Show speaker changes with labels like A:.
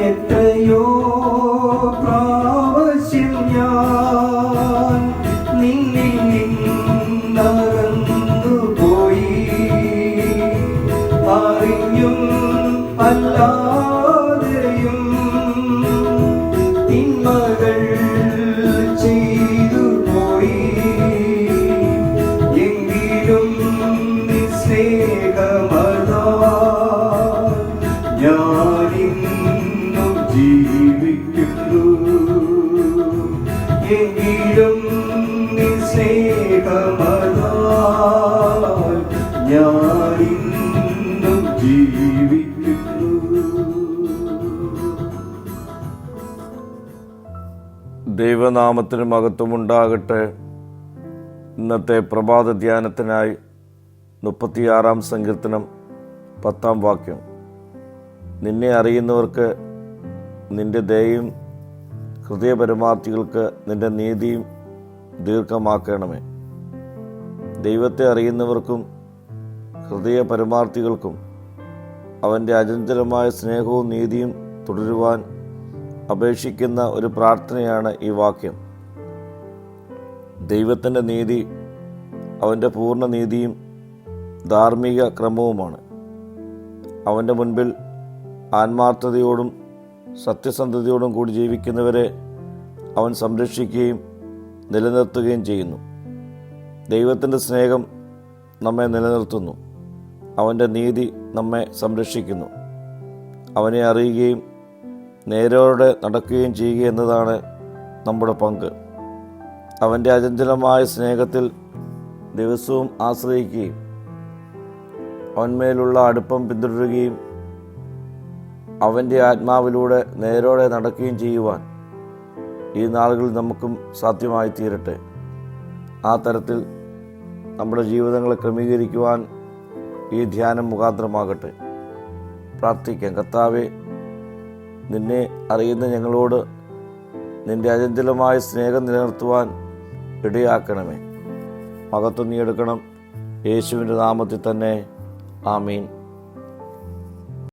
A: എത്രയോ പ്രാവശ്യം ഞാൻ നിന്നിൽ നിന്നകന്നു പോയി അറിഞ്ഞും അല്ലാതെയും
B: ദൈവനാമത്തിന് മഹത്വമുണ്ടാകട്ടെ. ഇന്നത്തെ പ്രഭാത ധ്യാനത്തിനായി മുപ്പത്തിയാറാം സങ്കീർത്തനം പത്താം വാക്യം. നിന്നെ അറിയുന്നവർക്ക് നിന്റെ ദയയും ഹൃദയപരമാർത്ഥികൾക്ക് നിന്റെ നീതിയും ദീർഘമാക്കണമേ. ദൈവത്തെ അറിയുന്നവർക്കും ഹൃദയ പരമാർത്ഥികൾക്കും അവന്റെ അചഞ്ചലമായ സ്നേഹവും നീതിയും തുടരുവാൻ അപേക്ഷിക്കുന്ന ഒരു പ്രാർത്ഥനയാണ് ഈ വാക്യം. ദൈവത്തിന്റെ നീതി അവന്റെ പൂർണ നീതിയും ധാർമ്മിക ക്രമവുമാണ്. അവന്റെ മുൻപിൽ ആത്മാർത്ഥതയോടും സത്യസന്ധതയോടും കൂടി ജീവിക്കുന്നവരെ അവൻ സംരക്ഷിക്കുകയും നിലനിർത്തുകയും ചെയ്യുന്നു. ദൈവത്തിന്റെ സ്നേഹം നമ്മെ നിലനിർത്തുന്നു. അവന്റെ നീതി നമ്മെ സംരക്ഷിക്കുന്നു. അവനെ അറിയുകയും നേരോടെ നടക്കുകയും ചെയ്യുക എന്നതാണ് നമ്മുടെ പങ്ക്. അവന്റെ അചഞ്ചലമായ സ്നേഹത്തിൽ ദിവസവും ആശ്രയിക്കുകയും അവന്മേലുള്ള അടുപ്പം പിന്തുടരുകയും അവന്റെ ആത്മാവിലൂടെ നേരോടെ നടക്കുകയും ചെയ്യുവാൻ ഈ നാളുകളിൽ നമുക്കും സാധ്യമായി തീരട്ടെ ആ തരത്തിൽ നമ്മുടെ ജീവിതങ്ങളെ ക്രമീകരിക്കുവാൻ ഈ ധ്യാനം മുഖാന്തരമാകട്ടെ. പ്രാർത്ഥിക്കാം. കർത്താവെ നിന്നെ അറിയുന്ന ഞങ്ങളോട് നിന്റെ അചഞ്ചലമായ സ്നേഹം നിലനിർത്തുവാൻ ഇടയാക്കണമേ. മകത്വം നീ എടുക്കണം. യേശുവിന്റെ നാമത്തിൽ തന്നെ. ആമീൻ.